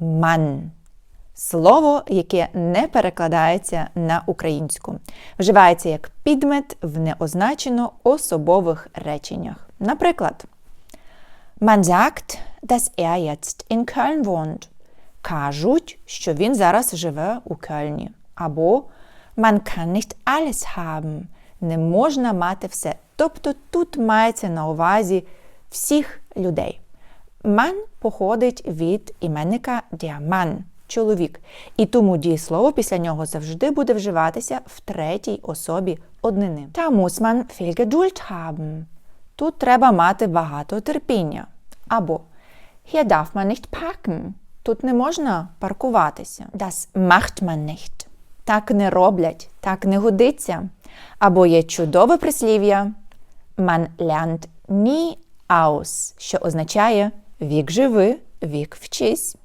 ман. Слово, яке не перекладається на українську. Вживається як підмет в неозначено особових реченнях. Наприклад, Man sagt, dass er jetzt in Köln wohnt. Кажуть, що він зараз живе у Кельні. Або Man kann nicht alles haben. Не можна мати все. Тобто тут мається на увазі всіх людей. Ман походить від іменника Mann – чоловік. І тому дієслово після нього завжди буде вживатися в третій особі однини. Та Geduld haben. Тут треба мати багато терпіння. Або Hier darf man nicht parken. Тут не можна паркуватися. Das macht man nicht. Так не роблять, так не годиться. Або є чудове прислів'я Man lernt nie aus, що означає вік живи, вік вчись.